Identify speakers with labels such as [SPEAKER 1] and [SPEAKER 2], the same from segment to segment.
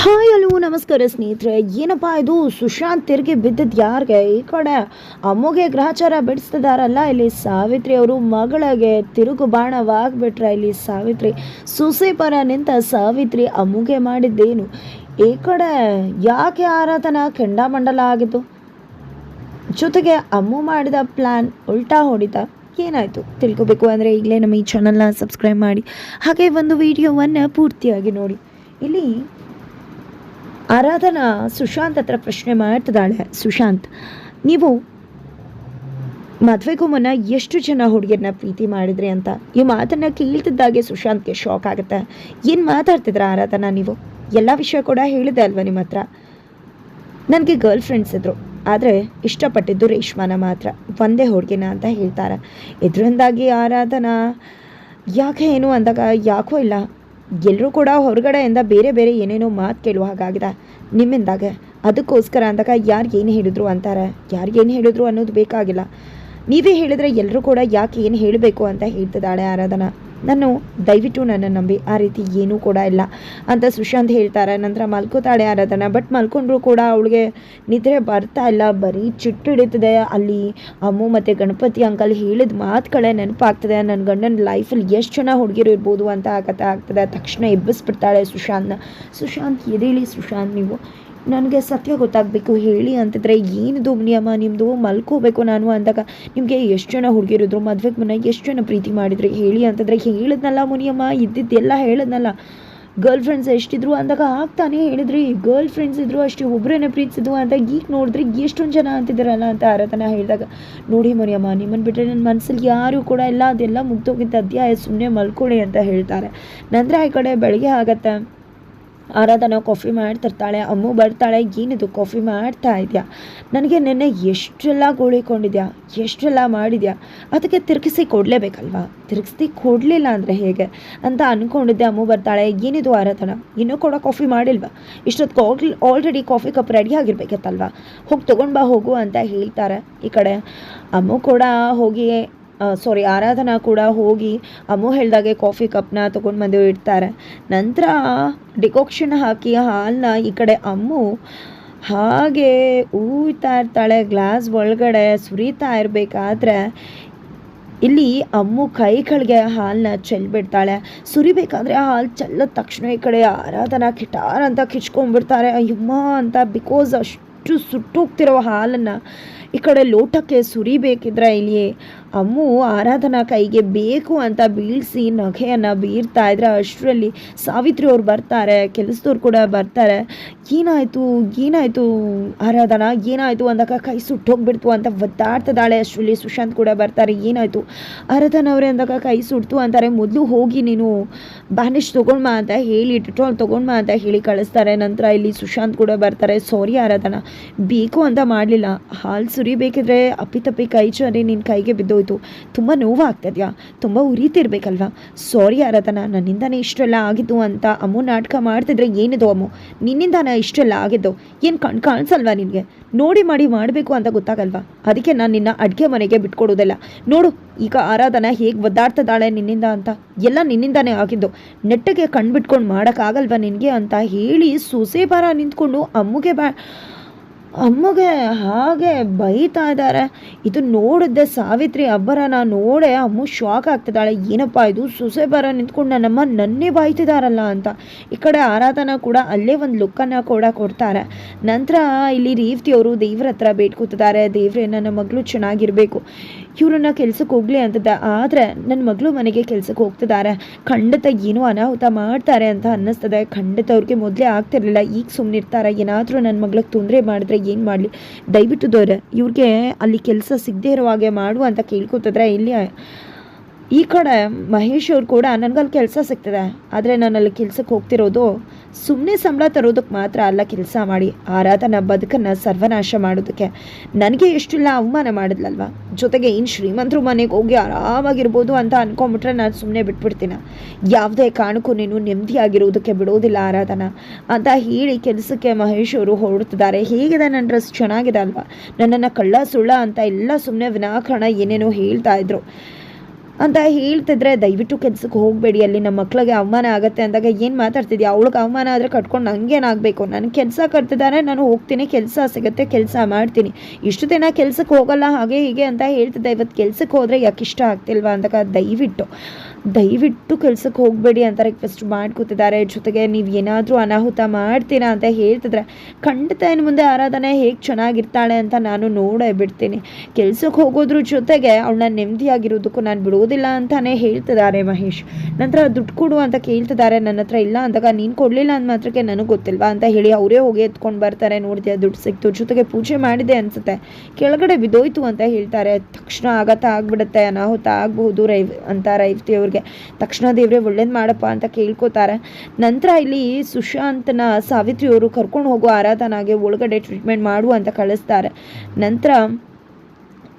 [SPEAKER 1] Hi, hello, ನಮಸ್ಕಾರ ಸ್ನೇಹಿತರೆ. ಏನಪ್ಪ ಇದು? ಸುಶಾಂತ್ ತಿರುಗಿ ಬಿದ್ದಿದ್ದು ಯಾರಿಗೆ? ಈ ಕಡೆ ಅಮ್ಮಗೆ ಗ್ರಹಚಾರ ಬಿಡಿಸ್ತಿದಾರಲ್ಲ, ಇಲ್ಲಿ ಸಾವಿತ್ರಿ ಅವರು ಮಗಳಿಗೆ ತಿರುಗು ಬಾಣವಾಗ್ಬಿಟ್ರೆ ಇಲ್ಲಿ ಸಾವಿತ್ರಿ. ಸುಸೆ ಪರ ನಿಂತ ಸಾವಿತ್ರಿ ಅಮ್ಮಗೆ ಮಾಡಿದ್ದೇನು? ಈ ಕಡೆ ಯಾಕೆ ಆರಾಧನ ಕೆಂಡಾಮಂಡಲ ಆಗಿತ್ತು ಜೊತೆಗೆ ಅಮ್ಮು ಮಾಡಿದ ಪ್ಲ್ಯಾನ್ ಉಲ್ಟಾ ಹೊಡಿತ. ಏನಾಯಿತು? ತಿಳ್ಕೊಬೇಕು ಅಂದರೆ ಈಗಲೇ ನಮ್ಮ ಈ ಚಾನಲ್ನ ಸಬ್ಸ್ಕ್ರೈಬ್ ಮಾಡಿ. ಹಾಗೆ ಒಂದು ವಿಡಿಯೋವನ್ನು ಪೂರ್ತಿಯಾಗಿ ನೋಡಿ. ಇಲ್ಲಿ ಆರಾಧನಾ ಸುಶಾಂತ್ ಹತ್ರ ಪ್ರಶ್ನೆ ಮಾಡ್ತಿದ್ದಾಳೆ. ಸುಶಾಂತ್, ನೀವು ಮದುವೆಗೂ ಮುನ್ನ ಎಷ್ಟು ಜನ ಹುಡುಗಿಯರನ್ನ ಪ್ರೀತಿ ಮಾಡಿದ್ರಿ ಅಂತ? ಈ ಮಾತನ್ನು ಕೇಳ್ತಿದ್ದಾಗೆ ಸುಶಾಂತ್ಗೆ ಶಾಕ್ ಆಗುತ್ತೆ. ಏನು ಮಾತಾಡ್ತಿದ್ರ ಆರಾಧನಾ ನೀವು? ಎಲ್ಲ ವಿಷಯ ಕೂಡ ಹೇಳಿದೆ ಅಲ್ವಾ ನಿಮ್ಮ ಹತ್ರ? ನನಗೆ ಗರ್ಲ್ ಫ್ರೆಂಡ್ಸ್ ಇದ್ದರು ಆದರೆ ಇಷ್ಟಪಟ್ಟಿದ್ದು ರೇಷ್ಮಾನ ಮಾತ್ರ. ಒಂದೇ ಹುಡುಗಿನ ಅಂತ ಹೇಳ್ತಾರೆ. ಇದರಿಂದಾಗಿ ಆರಾಧನಾ, ಯಾಕೆ ಏನು ಅಂದಾಗ ಯಾಕೋ ಇಲ್ಲ. ಎಲ್ಲರೂ ಕೂಡ ಹೊರಗಡೆಯಿಂದ ಬೇರೆ ಬೇರೆ ಏನೇನೋ ಮಾತು ಕೇಳುವ ಹಾಗಾಗಿದೆ. ನಿಮ್ಮಿಂದಾಗ. ಅದಕ್ಕೋಸ್ಕರ ಅಂದಾಗ ಯಾರು ಏನು ಹೇಳಿದ್ರು ಅಂತಾರೆ. ಯಾರು ಏನು ಹೇಳಿದ್ರು ಅನ್ನೋದು ಬೇಕಾಗಿಲ್ಲ. ನೀವೇ ಹೇಳಿದರೆ ಎಲ್ಲರೂ ಕೂಡ ಯಾಕೆ ಏನು ಹೇಳಬೇಕು ಅಂತ ಹೇಳ್ತಿದ್ದಾಳೆ ಆರಾಧನಾ. ನಾನು ದಯವಿಟ್ಟು ನನ್ನ ನಂಬಿ ಆ ರೀತಿ ಏನೂ ಕೂಡ ಇಲ್ಲ ಅಂತ ಸುಶಾಂತ್ ಹೇಳ್ತಾರೆ. ನಂತರ ಮಲ್ಕೋತಾಳೆ ಆರಾಧನ ಬಟ್ ಮಲ್ಕೊಂಡ್ರು ಕೂಡ ಅವಳಿಗೆ ನಿದ್ರೆ ಬರ್ತಾ ಇಲ್ಲ. ಬರೀ ಚಿಟ್ಟು ಹಿಡಿತದೆ. ಅಲ್ಲಿ ಅಮ್ಮು ಮತ್ತು ಗಣಪತಿ ಅಂಕಲ್ ಹೇಳಿದ ಮಾತುಗಳೇ ನೆನಪಾಗ್ತದೆ. ನನ್ನ ಗಂಡನ ಲೈಫಲ್ಲಿ ಎಷ್ಟು ಜನ ಹುಡುಗಿರು ಇರ್ಬೋದು ಅಂತ ಆಗತ್ತೆ, ಆಗ್ತದೆ. ತಕ್ಷಣ ಎಬ್ಬಿಸ್ಬಿಡ್ತಾಳೆ ಸುಶಾಂತ್ನ. ಸುಶಾಂತ್ ಎದೇಳಿ ಸುಶಾಂತ್ ನೀವು ನನಗೆ ಸತ್ಯ ಗೊತ್ತಾಗಬೇಕು, ಹೇಳಿ ಅಂತಿದ್ರೆ, ಏನಿದು ನಿಯಮ ನಿಮ್ಮದು ಮಲ್ಕೋಬೇಕು ನಾನು ಅಂದಾಗ, ನಿಮಗೆ ಎಷ್ಟು ಜನ ಹುಡುಗಿರಿದ್ರು, ಮದುವೆಗೆ ಮುನ್ನ ಎಷ್ಟು ಜನ ಪ್ರೀತಿ ಮಾಡಿದ್ರಿ, ಹೇಳಿ ಅಂತಂದರೆ, ಹೇಳಿದ್ನಲ್ಲ ಮುನಿಯಮ್ಮ, ಇದ್ದಿದ್ದೆಲ್ಲ ಹೇಳಿದ್ನಲ್ಲ. ಗರ್ಲ್ ಫ್ರೆಂಡ್ಸ್ ಎಷ್ಟಿದ್ರು ಅಂದಾಗ, ಆಗ್ತಾನೆ ಹೇಳಿದ್ರಿ ಗರ್ಲ್ ಫ್ರೆಂಡ್ಸ್ ಇದ್ರು ಅಷ್ಟೇ ಒಬ್ಬರೇನೆ ಪ್ರೀತಿಸಿದ್ವು ಅಂತ ಈಗ ನೋಡಿದ್ರೆ, ಎಷ್ಟೊಂದು ಜನ ಅಂತಿದ್ದಾರಲ್ಲ ಅಂತ ಆರಾಧನ ಹೇಳಿದಾಗ, ನೋಡಿ ಮುನಿಯಮ್ಮ ನಿಮ್ಮನ್ನು ಬಿಟ್ಟರೆ ನನ್ನ ಮನಸ್ಸಲ್ಲಿ ಯಾರೂ ಕೂಡ ಇಲ್ಲ, ಅದೆಲ್ಲ ಮುಗ್ದೋಗಿದ್ದ ಅಧ್ಯಾಯ ಸುಮ್ಮನೆ ಮಲ್ಕೊಳ್ಳಿ ಅಂತ ಹೇಳ್ತಾರೆ. ನಂತರ ಈ ಕಡೆ ಬೆಳಗ್ಗೆ ಆಗತ್ತೆ. ಆರಾಧನಾ ಕಾಫಿ ಮಾಡ್ತಿರ್ತಾಳೆ, ಅಮ್ಮು ಬರ್ತಾಳೆ, ಏನಿದು ಕಾಫಿ ಮಾಡ್ತಾ ಇದೆಯಾ? ನನಗೆ ನೆನ್ನೆ ಎಷ್ಟೆಲ್ಲ ಗೋಳಿಕೊಂಡಿದ್ಯಾ? ಎಷ್ಟೆಲ್ಲ ಮಾಡಿದ್ಯಾ? ಅದಕ್ಕೆ ತಿರುಗಿಸಿ ಕೊಡಲೇಬೇಕಲ್ವಾ? ತಿರುಗಿಸಿ ಕೊಡಲಿಲ್ಲ ಅಂದರೆ ಹೇಗೆ? ಅಂತ ಅಂದ್ಕೊಂಡಿದ್ದೆ ಅಮ್ಮು ಬರ್ತಾಳೆ, ಏನಿದು ಆರಾಧನ? ಇನ್ನೂ ಕೂಡ ಕಾಫಿ ಮಾಡಿಲ್ವಾ? ಇಷ್ಟೊತ್ತು ಆಲ್ರೆಡಿ ಕಾಫಿ ಕಪ್ ರೆಡಿ ಆಗಿರ್ಬೇಕಿತ್ತಲ್ವಾ? ಹೋಗಿ ತೊಗೊಂಡು ಬಾ, ಹೋಗು ಅಂತ ಹೇಳ್ತಾರೆ ಈ ಕಡೆ. ಅಮ್ಮು ಕೂಡ ಹೋಗಿ ಸಾರಿ ಆರಾಧನಾ ಕೂಡ ಹೋಗಿ ಅಮ್ಮು ಹೇಳಿದಾಗೆ ಕಾಫಿ ಕಪ್ನ ತೊಗೊಂಡು ಬಂದು ಇಡ್ತಾರೆ. ನಂತರ ಡಿಕೋಕ್ಷನ್ ಹಾಕಿ ಹಾಲನ್ನ ಈ ಕಡೆ ಅಮ್ಮು ಹಾಗೆ ಊಯ್ತಾ ಇರ್ತಾಳೆ ಗ್ಲಾಸ್ ಒಳಗಡೆ ಸುರಿತಾ ಇರಬೇಕಾದ್ರೆ ಇಲ್ಲಿ ಅಮ್ಮು ಕೈಗಳಿಗೆ ಹಾಲನ್ನ ಚೆಲ್ಬಿಡ್ತಾಳೆ. ಸುರಿಬೇಕಾದ್ರೆ ಆ ಹಾಲು ಚೆಲ್ಲದ ತಕ್ಷಣ ಈ ಕಡೆ ಆರಾಧನಾ ಕಿಟಾರ್ ಅಂತ ಕಿಚ್ಕೊಂಡ್ಬಿಡ್ತಾರೆ. ಅಯ್ಯಮ್ಮ ಅಂತ ಬಿಕಾಸ್ ಅಷ್ಟು ಸುಟ್ಟೋಗ್ತಿರೋ ಹಾಲನ್ನು ಈ ಕಡೆ ಲೋಟಕ್ಕೆ ಸುರಿಬೇಕಿದ್ರೆ ಇಲ್ಲಿ ಅಮ್ಮು, ಆರಾಧನಾ ಕೈಗೆ ಬೇಕು ಅಂತ ಬೀಳಿಸಿ ನಗೆಯನ್ನು ಬೀರ್ತಾ ಇದ್ರೆ ಅಷ್ಟರಲ್ಲಿ ಸಾವಿತ್ರಿ ಅವ್ರು ಬರ್ತಾರೆ, ಕೆಲಸದವ್ರು ಕೂಡ ಬರ್ತಾರೆ. ಏನಾಯಿತು ಏನಾಯಿತು ಆರಾಧನಾ, ಏನಾಯಿತು ಅಂದಾಗ ಕೈ ಸುಟ್ಟೋಗ್ಬಿಡ್ತು ಅಂತ ಒದ್ದಾಡ್ತದಾಳೆ ಅಷ್ಟರಲ್ಲಿ ಸುಶಾಂತ್ ಕೂಡ ಬರ್ತಾರೆ. ಏನಾಯಿತು? ಆರಾಧನಾ ಅವರೇ ಅಂದಾಗ ಕೈ ಸುಡ್ತು ಅಂತಾರೆ, ಮೊದಲು ಹೋಗಿ ನೀನು ಬ್ಯಾಂಡೇಜ್ ತೊಗೊಂಡ್ಮಾ ಅಂತ ಹೇಳಿ ಟಿಟೋಲ್ ತೊಗೊಂಡ್ಮಾ ಅಂತ ಹೇಳಿ ಕಳಿಸ್ತಾರೆ. ನಂತರ ಇಲ್ಲಿ ಸುಶಾಂತ್ ಕೂಡ ಬರ್ತಾರೆ, ಸಾರಿ ಆರಾಧನಾ, ಬೇಕು ಅಂತ ಮಾಡಲಿಲ್ಲ. ಹಾಲು ಸುರಿಬೇಕಿದ್ರೆ ಅಪ್ಪಿತಪ್ಪಿ ಕೈ ಚರಿ ನಿನ್ನ ಕೈಗೆ ಬಿದ್ದೋಯ್ತು ತುಂಬ ನೋವಾಗ್ತದ್ಯಾ? ತುಂಬ ಉರಿತಿರ್ಬೇಕಲ್ವಾ ಸಾರಿ ಆರಾಧನಾ, ನನ್ನಿಂದನೇ ಇಷ್ಟೆಲ್ಲ ಆಗಿದ್ದು ಅಂತ ಅಮ್ಮು ನಾಟಕ ಮಾಡ್ತಿದ್ರೆ ಏನಿದು ಅಮ್ಮು? ನಿನ್ನಿಂದಾನೇ ಇಷ್ಟೆಲ್ಲ ಆಗಿದ್ದು? ಏನು ಕಣ್ ಕಾಣಿಸಲ್ವಾ ನಿನಗೆ? ನೋಡಿ ಮಾಡಿ ಮಾಡಬೇಕು ಅಂತ ಗೊತ್ತಾಗಲ್ವಾ? ಅದಕ್ಕೆ ನಾನು ನಿನ್ನ ಅಡುಗೆ ಮನೆಗೆ ಬಿಟ್ಕೊಡೋದಿಲ್ಲ. ನೋಡು, ಈಗ ಆರಾಧನಾ ಹೇಗೆ ಒದ್ದಾಡ್ತದಾಳೆ ನಿನ್ನಿಂದ ಅಂತ. ಎಲ್ಲ ನಿನ್ನಿಂದನೇ ಆಗಿದ್ದು. ನೆಟ್ಟಗೆ ಕಣ್ಬಿಟ್ಕೊಂಡು ಮಾಡೋಕ್ಕಾಗಲ್ವಾ ನಿನಗೆ ಅಂತ ಹೇಳಿ ಸೊಸೆ ಬರ ನಿಂತ್ಕೊಂಡು ಅಮ್ಮಗೆ ಬಾ ಅಮ್ಮಗೆ ಹಾಗೆ ಬೈತಾ ಇದ್ದಾರೆ. ಇದು ನೋಡಿದ್ದೆ ಸಾವಿತ್ರಿ ಅಬ್ಬರನ ನೋಡೆ ಅಮ್ಮ ಶಾಕ್ ಆಗ್ತಿದ್ದಾಳೆ. ಏನಪ್ಪ ಇದು? ಸೊಸೆ ಬರ ನಿಂತ್ಕೊಂಡು ನನ್ನಮ್ಮ ನನ್ನೇ ಬಾಯ್ತಿದಾರಲ್ಲ ಅಂತ. ಈ ಕಡೆ ಆರಾಧನಾ ಕೂಡ ಅಲ್ಲೇ ಒಂದು ಲುಕ್ಕನ್ನು ಕೂಡ ಕೊಡ್ತಾರೆ. ನಂತರ ಇಲ್ಲಿ ರೇವತಿಯವರು ದೇವ್ರ ಹತ್ರ ಬೇಡ್ಕೊತಿದ್ದಾರೆ ದೇವ್ರೆ, ನನ್ನ ಮಗಳು ಚೆನ್ನಾಗಿರಬೇಕು. ಇವ್ರನ್ನ ಕೆಲ್ಸಕ್ಕೆ ಹೋಗ್ಲಿ ಅಂತದ ಆದರೆ ನನ್ನ ಮಗಳು ಮನೆಗೆ ಕೆಲ್ಸಕ್ಕೆ ಹೋಗ್ತಿದ್ದಾರೆ. ಖಂಡಿತ ಏನೋ ಅನಾಹುತ ಮಾಡ್ತಾರೆ ಅಂತ ಅನ್ನಿಸ್ತದೆ. ಖಂಡಿತ ಅವ್ರಿಗೆ ಮೊದಲೇ ಆಗ್ತಿರಲಿಲ್ಲ. ಈಗ ಸುಮ್ಮನಿರ್ತಾರೆ ಏನಾದರೂ ನನ್ನ ಮಗಳಿಗೆ ತೊಂದರೆ ಮಾಡಿದ್ರೆ ಏನು ಮಾಡಲಿ? ದಯವಿಟ್ಟು ದೊರೆ ಇವ್ರಿಗೆ ಅಲ್ಲಿ ಕೆಲಸ ಸಿಗದೇ ಇರೋ ಹಾಗೆ ಮಾಡು ಅಂತ ಕೇಳ್ಕೊತಿದ್ರೆ ಇಲ್ಲಿ ಈ ಕಡೆ ಮಹೇಶ್ ಅವ್ರು ಕೂಡ ನನಗಲ್ಲಿ ಕೆಲಸ ಸಿಗ್ತದೆ. ಆದರೆ ನಾನಲ್ಲಿ ಕೆಲಸಕ್ಕೆ ಹೋಗ್ತಿರೋದು ಸುಮ್ಮನೆ ಸಂಬಳ ತರೋದಕ್ಕೆ ಮಾತ್ರ ಅಲ್ಲ ಕೆಲಸ ಮಾಡಿ, ಆರಾಧನ ಬದುಕನ್ನು ಸರ್ವನಾಶ ಮಾಡೋದಕ್ಕೆ. ನನಗೆ ಎಷ್ಟಿಲ್ಲ ಅವಮಾನ ಮಾಡಿದ್ಲಲ್ವ? ಜೊತೆಗೆ ಇನ್ನು ಶ್ರೀಮಂತರು ಮನೆಗೆ ಹೋಗಿ ಆರಾಮಾಗಿರ್ಬೋದು ಅಂತ ಅಂದ್ಕೊಂಬಿಟ್ರೆ ನಾನು ಸುಮ್ಮನೆ ಬಿಟ್ಬಿಡ್ತೀನಿ. ಯಾವುದೇ ಕಾರಣಕ್ಕೂ ನೀನು ನೆಮ್ಮದಿಯಾಗಿರೋದಕ್ಕೆ ಬಿಡೋದಿಲ್ಲ ಆರಾಧನ. ಅಂತ ಹೇಳಿ ಕೆಲಸಕ್ಕೆ ಮಹೇಶ್ ಅವರು ಹೊರಡ್ತಿದ್ದಾರೆ. ಹೇಗಿದೆ ನನ್ನ ಡ್ರೆಸ್? ಚೆನ್ನಾಗಿದೆ ಅಲ್ವಾ? ನನ್ನನ್ನು ಕಳ್ಳ ಸುಳ್ಳ ಅಂತ ಎಲ್ಲ ಸುಮ್ಮನೆ ವಿನಾಕರಣ ಏನೇನೋ ಹೇಳ್ತಾ ಇದ್ರು. ಅಂತ ಹೇಳ್ತಿದ್ರೆ ದಯವಿಟ್ಟು ಕೆಲ್ಸಕ್ಕೆ ಹೋಗಬೇಡಿ, ಅಲ್ಲಿ ನಮ್ಮ ಮಕ್ಳಿಗೆ ಅವಮಾನ ಆಗುತ್ತೆ ಅಂದಾಗ ಏನು ಮಾತಾಡ್ತಿದ್ಯಾ? ಅವಳಿಗೆ ಅವಮಾನ ಆದರೆ ಕಟ್ಕೊಂಡು ನನಗೇನಾಗಬೇಕು ನಾನು ಕೆಲಸ ಕಟ್ತಿದ್ದಾರೆ ನಾನು ಹೋಗ್ತೀನಿ, ಕೆಲಸ ಸಿಗುತ್ತೆ, ಕೆಲಸ ಮಾಡ್ತೀನಿ. ಇಷ್ಟು ದಿನ ಕೆಲ್ಸಕ್ಕೆ ಹೋಗಲ್ಲ, ಹಾಗೆ ಹೀಗೆ ಅಂತ ಹೇಳ್ತಿದ್ದೆ. ಇವತ್ತು ಕೆಲ್ಸಕ್ಕೆ ಹೋದರೆ ಯಾಕೆ ಇಷ್ಟ ಆಗ್ತಿಲ್ವಾ ಅಂದಾಗ ದಯವಿಟ್ಟು. ದಯವಿಟ್ಟು ಕೆಲ್ಸಕ್ಕೆ ಹೋಗಬೇಡಿ ಅಂತ ರಿಕ್ವೆಸ್ಟ್ ಮಾಡ್ಕೋತಿದ್ದಾರೆ ಜೊತೆಗೆ ನೀವು ಏನಾದರೂ ಅನಾಹುತ ಮಾಡ್ತೀರಾ ಅಂತ ಹೇಳ್ತಿದ್ರೆ ಖಂಡಿತ ಇನ್ನು ಮುಂದೆ ಆರಾಧನೆ ಹೇಗೆ ಚೆನ್ನಾಗಿರ್ತಾಳೆ ಅಂತ ನಾನು ನೋಡೇ ಬಿಡ್ತೀನಿ. ಕೆಲ್ಸಕ್ಕೆ ಹೋಗೋದ್ರ ಜೊತೆಗೆ ಅವಳನ್ನ ನೆಮ್ಮದಿಯಾಗಿರೋದಕ್ಕೂ ನಾನು ಬಿಡೋದಿಲ್ಲ ಅಂತಾನೆ ಹೇಳ್ತಿದ್ದಾರೆ ಮಹೇಶ್. ನಂತರ ದುಡ್ಡು ಕೊಡು ಅಂತ ಕೇಳ್ತಿದ್ದಾರೆ. ನನ್ನ ಹತ್ರ ಇಲ್ಲ ಅಂದಾಗ ನೀನು ಕೊಡಲಿಲ್ಲ ಅಂದ ಮಾತ್ರಕ್ಕೆ ನನಗೆ ಗೊತ್ತಿಲ್ವಾ ಅಂತ ಹೇಳಿ ಅವರೇ ಹೋಗಿ ಎತ್ಕೊಂಡು ಬರ್ತಾರೆ. ನೋಡಿದೆ ದುಡ್ಡು ಸಿಕ್ತು. ಜೊತೆಗೆ ಪೂಜೆ ಮಾಡಿದೆ ಅನಿಸುತ್ತೆ. ಕೆಳಗಡೆ ಬಿದ್ದೋಯ್ತು ಅಂತ ಹೇಳ್ತಾರೆ. ತಕ್ಷಣ ಆಘಾತ ಆಗ್ಬಿಡುತ್ತೆ. ಅನಾಹುತ ಆಗಬಹುದು ರೈವ್ ಅಂತ ರೈವತಿ ತಕ್ಷಣ ದೇವ್ರೆ ಒಳ್ಳೇದು ಮಾಡಪ್ಪ ಅಂತ ಕೇಳ್ಕೊತಾರೆ. ನಂತರ ಇಲ್ಲಿ ಸುಶಾಂತನ ಸಾವಿತ್ರಿಯವರು ಕರ್ಕೊಂಡು ಹೋಗೋ ಆರಾಧನಾಗೆ ಒಳಗಡೆ ಟ್ರೀಟ್ಮೆಂಟ್ ಮಾಡು ಅಂತ ಕಳಿಸ್ತಾರೆ. ನಂತರ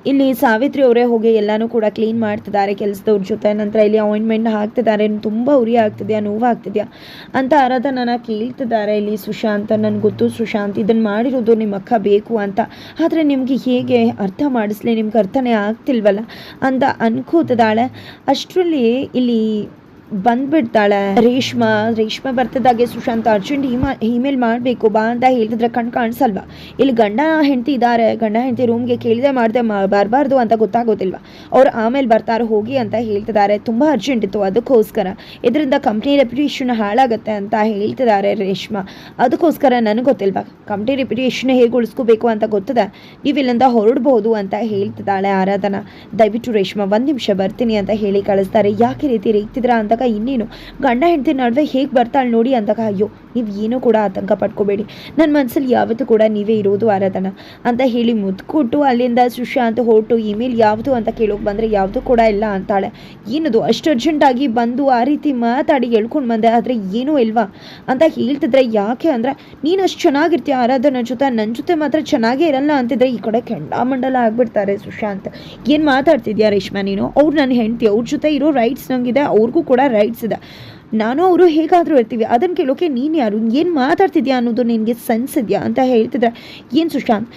[SPEAKER 1] ಇಲ್ಲಿ ಸಾವಿತ್ರಿ ಅವರೇ ಹೋಗಿ ಎಲ್ಲನೂ ಕೂಡ ಕ್ಲೀನ್ ಮಾಡ್ತಿದ್ದಾರೆ ಕೆಲಸದವ್ರ ಜೊತೆ. ನಂತರ ಇಲ್ಲಿ ಅಪಾಯಿಂಟ್ಮೆಂಟ್ ಹಾಕ್ತಿದ್ದಾರೆ. ತುಂಬ ಉರಿ ಆಗ್ತಿದೆಯಾ, ನೋವಾಗ್ತಿದೆಯಾ ಅಂತ ಆರಾಧನನ ಕೇಳ್ತಿದ್ದಾರೆ ಇಲ್ಲಿ ಸುಶಾಂತ್. ನನಗೆ ಗೊತ್ತು ಸುಶಾಂತ್ ಇದನ್ನು ಮಾಡಿರೋದು ನಿಮ್ಮ ಅಕ್ಕ ಬೇಕು ಅಂತ. ಆದರೆ ನಿಮಗೆ ಹೇಗೆ ಅರ್ಥ ಮಾಡಿಸ್ಲಿ? ನಿಮ್ಗೆ ಅರ್ಥನೇ ಆಗ್ತಿಲ್ವಲ್ಲ ಅಂತ ಅನ್ಕೋತಿದ್ದಾಳೆ. ಅಷ್ಟರಲ್ಲಿ ಇಲ್ಲಿ ಬಂದ್ಬಿಡ್ತಾಳೆ. ರೇಷ್ಮಾ ರೇಷ್ಮಾ ಬರ್ತಿದ್ದಾಗೆ ಸುಶಾಂತ್ ಅರ್ಜೆಂಟ್ ಇಮಾ ಇಮೇಲ್ ಮಾಡಬೇಕು, ಬಾ ಅಂತ ಹೇಳಿದ್ರೆ ಕಣ್ ಕಾಣಿಸಲ್ವಾ? ಇಲ್ಲಿ ಗಂಡ ಹೆಂಡತಿ ಇದ್ದಾರೆ ಗಂಡ ಹೆಂಡತಿ ರೂಮ್ಗೆ ಕೇಳಿದೆ ಮಾಡಿದೆ ಬರಬಾರ್ದು ಅಂತ ಗೊತ್ತಾಗೋದಿಲ್ವಾ? ಅವ್ರು ಆಮೇಲೆ ಬರ್ತಾರೆ, ಹೋಗಿ ಅಂತ ಹೇಳ್ತಿದ್ದಾರೆ. ತುಂಬ ಅರ್ಜೆಂಟ್ ಇತ್ತು ಅದಕ್ಕೋಸ್ಕರ. ಇದರಿಂದ ಕಂಪ್ನಿ ರೆಪ್ಯುಟೇಷನ್ ಹಾಳಾಗುತ್ತೆ ಅಂತ ಹೇಳ್ತಿದ್ದಾರೆ ರೇಷ್ಮಾ. ಅದಕ್ಕೋಸ್ಕರ ನನಗೆ ಗೊತ್ತಿಲ್ವಾ? ಕಂಪ್ನಿ ರೆಪ್ಯುಟೇಷನ್ ಹೇಗೆ ಉಳಿಸ್ಕೋಬೇಕು ಅಂತ ಗೊತ್ತದೆ? ನೀವು ಇಲ್ಲಿಂದ ಹೊರಡ್ಬೋದು ಅಂತ ಹೇಳ್ತಿದ್ದಾಳೆ ಆರಾಧನಾ. ದಯವಿಟ್ಟು ರೇಷ್ಮಾ, ಒಂದು ನಿಮಿಷ ಬರ್ತೀನಿ ಅಂತ ಹೇಳಿ ಕಳಿಸ್ತಾರೆ. ಯಾಕೆ ರೀತಿ ರೇಗ್ತಿದ್ರ ಅಂದಾಗ ಇನ್ನೇನು? ಗಂಡ ಹೆಂಡತಿ ನಡುವೆ ಹೇಗೆ ಬರ್ತಾಳೆ ನೋಡಿ ಅಂದಾಗ ಅಯ್ಯೋ ನೀವು ಏನೂ ಕೂಡ ಆತಂಕ ಪಡ್ಕೋಬೇಡಿ. ನನ್ನ ಮನಸ್ಸಲ್ಲಿ ಯಾವತ್ತೂ ಕೂಡ ನೀವೇ ಇರೋದು ಆರಾಧನ ಅಂತ ಹೇಳಿ ಮುದ್ಕೊಟ್ಟು ಅಲ್ಲಿಂದ ಸುಶಾಂತ್ ಹೊರಟು ಇಮೇಲ್ ಯಾವುದು ಅಂತ ಕೇಳೋಕೆ ಬಂದರೆ ಯಾವುದು ಕೂಡ ಇಲ್ಲ ಅಂತಾಳೆ. ಏನದು ಅಷ್ಟು ಅರ್ಜೆಂಟಾಗಿ ಬಂದು ಆ ರೀತಿ ಮಾತಾಡಿ ಹೇಳ್ಕೊಂಡು ಬಂದೆ ಆದರೆ ಏನೂ ಇಲ್ವಾ? ಅಂತ ಹೇಳ್ತಿದ್ರೆ ಯಾಕೆ ಅಂದರೆ ನೀನು ಅಷ್ಟು ಚೆನ್ನಾಗಿರ್ತೀಯ ಆರಾಧನ ಜೊತೆ ನನ್ನ ಜೊತೆ ಮಾತ್ರ ಚೆನ್ನಾಗೇ ಇರಲ್ಲ ಅಂತಿದ್ರೆ ಈ ಕಡೆ ಕೆಂಡಾಮಂಡಲ ಆಗ್ಬಿಡ್ತಾರೆ ಸುಶಾಂತ್. ಏನು ಮಾತಾಡ್ತಿದ್ಯಾ ರೇಷ್ಮಾ ನೀನು? ಅವ್ರು ನನ್ನ ಹೆಂಡ್ತಿ, ಅವ್ರ ಜೊತೆ ಇರೋ ರೈಟ್ಸ್ ನಂಗಿದೆ, ಅವ್ರಿಗೂ ಕೂಡ ರೈಟ್ಸ್ ಇದೆ. ನಾನು ಅವರು ಹೇಗಾದರೂ ಇರ್ತೀವಿ ಅದನ್ನು ಕೇಳೋಕೆ ನೀನು ಯಾರು? ಏನು ಮಾತಾಡ್ತಿದ್ಯಾ ಅನ್ನೋದು ನಿನಗೆ ಸೆನ್ಸ್ ಅಂತ ಹೇಳ್ತಿದ್ರೆ, ಏನು ಸುಶಾಂತ್?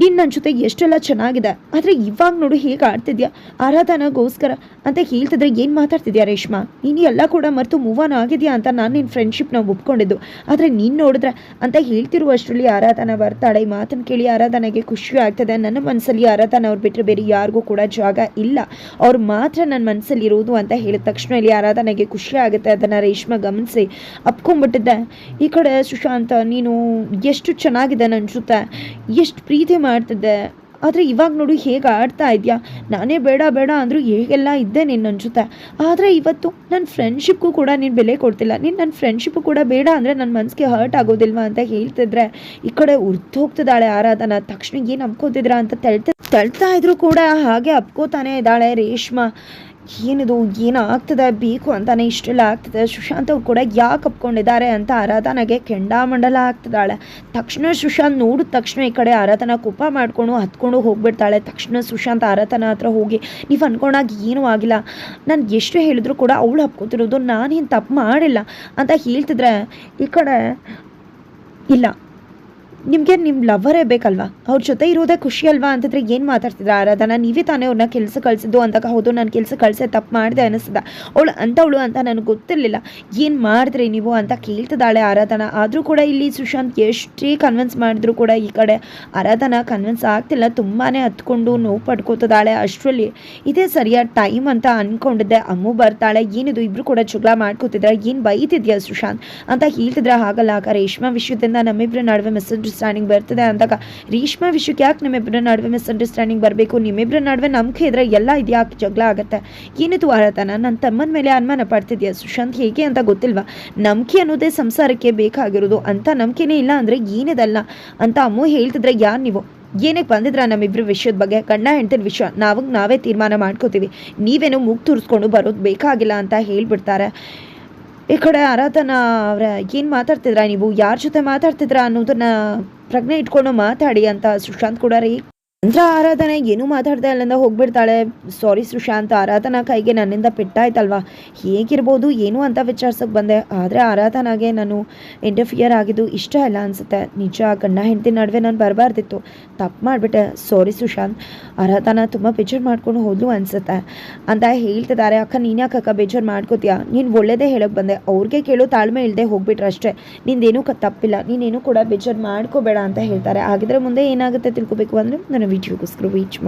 [SPEAKER 1] ನೀನು ನನ್ನ ಜೊತೆ ಎಷ್ಟೆಲ್ಲ ಚೆನ್ನಾಗಿದೆ, ಆದರೆ ಇವಾಗ ನೋಡು ಹೇಗೆ ಆಡ್ತಿದ್ಯಾ? ಆರಾಧನಾಗೋಸ್ಕರ ಅಂತ ಹೇಳ್ತಿದ್ರೆ ಏನು ಮಾತಾಡ್ತಿದ್ಯಾ ರೇಷ್ಮಾ? ನೀನು ಎಲ್ಲ ಕೂಡ ಮರೆತು ಮೂವ್ ಆನ್ ಆಗಿದೆಯಾ ಅಂತ ನಾನು ನಿನ್ನ ಫ್ರೆಂಡ್ಶಿಪ್ನ ಒಪ್ಕೊಂಡಿದ್ದು. ಆದರೆ ನೀನು ನೋಡಿದ್ರೆ ಅಂತ ಹೇಳ್ತಿರುವಷ್ಟರಲ್ಲಿ ಆರಾಧನ ಬರ್ತಾಳೆ. ಈ ಮಾತನ್ನು ಕೇಳಿ ಆರಾಧನೆಗೆ ಖುಷಿ ಆಗ್ತದೆ. ನನ್ನ ಮನಸ್ಸಲ್ಲಿ ಆರಾಧನ ಅವ್ರು ಬಿಟ್ಟರೆ ಬೇರೆ ಯಾರಿಗೂ ಕೂಡ ಜಾಗ ಇಲ್ಲ. ಅವ್ರು ಮಾತ್ರ ನನ್ನ ಮನಸ್ಸಲ್ಲಿ ಇರೋದು ಅಂತ ಹೇಳಿದ ತಕ್ಷಣ ಇಲ್ಲಿ ಆರಾಧನೆಗೆ ಖುಷಿ ಆಗುತ್ತೆ. ಅದನ್ನು ರೇಷ್ಮಾ ಗಮನಿಸಿ ಅಪ್ಕೊಂಡ್ಬಿಟ್ಟಿದ್ದೆ ಈ ಕಡೆ ಸುಶಾಂತ, ನೀನು ಎಷ್ಟು ಚೆನ್ನಾಗಿದೆ ನನ್ನ ಜೊತೆ ಎಷ್ಟು ಪ್ರೀತಿ ಮಾಡ್ತಿದ್ದೆ. ಆದರೆ ಇವಾಗ ನೋಡು ಹೇಗೆ ಆಡ್ತಾ ಇದೆಯಾ? ನಾನೇ ಬೇಡ ಬೇಡ ಅಂದರೂ ಹೇಗೆಲ್ಲ ಇದ್ದೆ ನಿನ್ನ ಜೊತೆ ಆದರೆ ಇವತ್ತು ನನ್ನ ಫ್ರೆಂಡ್ಶಿಪ್ಗೂ ಕೂಡ ನೀನು ಬೆಲೆ ಕೊಡ್ತಿಲ್ಲ. ನೀನು ನನ್ನ ಫ್ರೆಂಡ್ಶಿಪ್ಪು ಕೂಡ ಬೇಡ ಅಂದರೆ ನನ್ನ ಮನಸ್ಸಿಗೆ ಹರ್ಟ್ ಆಗೋದಿಲ್ವಾ ಅಂತ ಹೇಳ್ತಿದ್ರೆ ಈ ಕಡೆ ಉರ್ದು ಹೋಗ್ತಿದ್ದಾಳೆ ಆರಾಧನ. ತಕ್ಷಣ ಏನು ಅಪ್ಕೋತಿದ್ರ ಅಂತ ತಳ್ತ ತಳ್ತಾ ಇದ್ರು ಕೂಡ ಹಾಗೆ ಅಪ್ಕೋತಾನೆ ಇದ್ದಾಳೆ ರೇಷ್ಮಾ. ಏನಿದು, ಏನಾಗ್ತದೆ, ಬೇಕು ಅಂತಾನೆ ಇಷ್ಟೆಲ್ಲ ಆಗ್ತದೆ. ಸುಶಾಂತ್ ಅವ್ರು ಕೂಡ ಯಾಕೆ ಅಪ್ಕೊಂಡಿದ್ದಾರೆ ಅಂತ ಆರಾಧನಾಗೆ ಕೆಂಡಾಮಂಡಲ ಆಗ್ತಿದ್ದಾಳೆ ತಕ್ಷಣ ಸುಶಾಂತ್ ನೋಡಿದ ತಕ್ಷಣ ಈ ಕಡೆ ಆರಾಧನ ಕೋಪ ಮಾಡ್ಕೊಂಡು ಹತ್ಕೊಂಡು ಹೋಗ್ಬಿಡ್ತಾಳೆ. ತಕ್ಷಣ ಸುಶಾಂತ್ ಆರಾಧನ ಹತ್ರ ಹೋಗಿ, ನೀವು ಅನ್ಕೊಂಡಾಗ ಏನೂ ಆಗಿಲ್ಲ. ನಾನು ಎಷ್ಟು ಹೇಳಿದ್ರು ಕೂಡ ಅವಳು ನಾನು ಹಿಂಗೆ ತಪ್ಪು ಮಾಡಿಲ್ಲ ಅಂತ ಹೇಳ್ತಿದ್ರೆ ಈ ಕಡೆ, ಇಲ್ಲ ನಿಮಗೆ ನಿಮ್ಮ ಲವ್ವರೇ ಬೇಕಲ್ವಾ? ಅವ್ರ ಜೊತೆ ಇರೋದೇ ಖುಷಿ ಅಲ್ವಾ? ಅಂತಂದ್ರೆ ಏನು ಮಾತಾಡ್ತಿದ್ರು? ಆರಾಧನ, ನೀವೇ ತಾನೇ ಅವ್ರನ್ನ ಕೆಲಸ ಕಳಿಸಿದ್ದು ಅಂದಾಗ, ಹೌದು, ನಾನು ಕೆಲಸ ಕಳಿಸೇ, ತಪ್ಪು ಮಾಡಿದೆ ಅನಿಸ್ತದ ಅವಳು ಅಂಥವಳು ಅಂತ ನನಗೆ ಗೊತ್ತಿರಲಿಲ್ಲ. ಏನು ಮಾಡಿದ್ರಿ ನೀವು? ಅಂತ ಕೇಳ್ತಿದ್ದಾಳೆ ಆರಾಧನಾ. ಆದರೂ ಕೂಡ ಇಲ್ಲಿ ಸುಶಾಂತ್ ಎಷ್ಟೇ ಕನ್ವಿನ್ಸ್ ಮಾಡಿದ್ರು ಕೂಡ ಈ ಕಡೆ ಆರಾಧನಾ ಕನ್ವಿನ್ಸ್ ಆಗ್ತಿಲ್ಲ. ತುಂಬಾ ಹತ್ಕೊಂಡು ನೋವು ಪಡ್ಕೋತಿದ್ದಾಳೆ ಅಷ್ಟರಲ್ಲಿ. ಇದೇ ಸರಿಯಾದ ಟೈಮ್ ಅಂತ ಅಂದ್ಕೊಂಡಿದ್ದೆ ಅಮ್ಮು ಬರ್ತಾಳೆ. ಏನಿದು? ಇಬ್ರು ಕೂಡ ಜಗಳ ಮಾಡ್ಕೋತಿದ್ರೆ. ಏನು ಬೈತಿದ್ಯಾ ಸುಶಾಂತ್? ಅಂತ ಹೇಳ್ತಿದ್ರೆ. ಹಾಗಲ್ಲ. ಆಗ ರೇಷ್ಮಾ ವಿಷಯದಿಂದ ನಮ್ಮಿಬ್ಬರ ನಡುವೆ ಮಿಸ್ಅಂಡರ್ಸ್ಟ್ಯಾಂಡಿಂಗ್ ಬರ್ತದೆ ಅಂದಾಗ ರೀಷ್ಮಾ ವಿಷಯಕ್ಕೆ ಯಾಕೆ ನಿಮ್ಮಿಬ್ಬರ ನಡುವೆ ಮಿಸ್ಅಂಡರ್ಸ್ಟ್ಯಾಂಡಿಂಗ್ ಬರಬೇಕು? ನಿಮ್ಮಿಬ್ಬರ ನಡುವೆ ನಂಬಿಕೆ ಇದ್ರೆ ಎಲ್ಲ ಇದ್ಯಾಕೆ ಜಗಳ ಆಗುತ್ತೆ? ಏನಿದು ಆರಾಧನ? ನನ್ನ ತಮ್ಮನ ಮೇಲೆ ಅನುಮಾನ ಪಡ್ತಿದ್ಯಾ? ಸುಶಾಂತ್ ಹೇಗೆ ಅಂತ ಗೊತ್ತಿಲ್ವಾ? ನಂಬಿಕೆ ಅನ್ನೋದೇ ಸಂಸಾರಕ್ಕೆ ಬೇಕಾಗಿರೋದು. ಅಂತ ನಂಬಿಕೆನೇ ಇಲ್ಲ ಅಂದರೆ ಏನಿದಲ್ಲ? ಅಂತ ಅಮ್ಮ ಹೇಳ್ತಿದ್ರೆ ಯಾರು ನೀವು? ಏನಕ್ಕೆ ಬಂದಿದ್ರ ನಮ್ಮಿಬ್ಬರ ವಿಷಯದ ಬಗ್ಗೆ? ಕಣ್ಣ ಹೆಂಡ್ತಿನ ವಿಷಯ ನಾವಾಗ ನಾವೇ ತೀರ್ಮಾನ ಮಾಡ್ಕೋತೀವಿ. ನೀವೇನು ಮೂಗು ತುರಿಸ್ಕೊಂಡು ಬರೋದು ಬೇಕಾಗಿಲ್ಲ ಅಂತ ಹೇಳ್ಬಿಡ್ತಾರೆ. ಈ ಕಡೆ ಆರಾಧನ ಅವರ, ಏನು ಮಾತಾಡ್ತಿದ್ರ ನೀವು? ಯಾರ ಜೊತೆ ಮಾತಾಡ್ತಿದ್ರ ಅನ್ನೋದನ್ನ ಪ್ರಜ್ಞೆ ಇಟ್ಕೊಂಡು ಮಾತಾಡಿ ಅಂತ ಸುಶಾಂತ್ ಕೂಡ ರೀ. ನಂತರ ಆರಾಧನೆ, ಏನೂ ಮಾತಾಡ್ತಾ ಅಲ್ಲಿಂದ ಹೋಗ್ಬಿಡ್ತಾಳೆ. ಸಾರಿ ಸುಶಾಂತ್, ಆರಾಧನಾ ಕೈಗೆ ನನ್ನಿಂದ ಪೆಟ್ಟಾಯ್ತಲ್ವಾ? ಹೇಗಿರ್ಬೋದು, ಏನು ಅಂತ ವಿಚಾರಿಸೋಕೆ ಬಂದೆ. ಆದರೆ ಆರಾಧನಾಗೆ ನಾನು ಇಂಟರ್ಫಿಯರ್ ಆಗಿದ್ದು ಇಷ್ಟ ಇಲ್ಲ ಅನಿಸುತ್ತೆ. ನಿಜ, ಗಂಡ ಹೆಂಡತಿ ನಡುವೆ ನಾನು ಬರಬಾರ್ದಿತ್ತು. ತಪ್ಪು ಮಾಡಿಬಿಟ್ಟೆ. ಸಾರಿ ಸುಶಾಂತ್, ಆರಾಧನಾ ತುಂಬ ಬೇಜಾರು ಮಾಡ್ಕೊಂಡು ಹೋದ್ಲು ಅನಿಸುತ್ತೆ. ಅಂತ ಹೇಳ್ತಿದ್ದಾರೆ. ಅಕ್ಕ, ನೀನು ಯಾಕೆ ಅಕ್ಕ ಬೇಜಾರು ಮಾಡ್ಕೋತೀಯಾ? ನೀನು ಒಳ್ಳೇದೇ ಹೇಳೋಕೆ ಬಂದೆ. ಅವ್ರಿಗೆ ಕೇಳೋ ತಾಳ್ಮೆ ಇಲ್ಲದೆ ಹೋಗ್ಬಿಟ್ರೆ ಅಷ್ಟೇ. ನಿಂದೇನೂ ತಪ್ಪಿಲ್ಲ. ನೀನೇನು ಕೂಡ ಬೇಜಾರು ಮಾಡ್ಕೋಬೇಡ ಅಂತ ಹೇಳ್ತಾರೆ. ಹಾಗಿದ್ರೆ ಮುಂದೆ ಏನಾಗುತ್ತೆ ತಿಳ್ಕೊಬೇಕು ಅಂದರೆ ನನ್ನ videoya subscribe hiç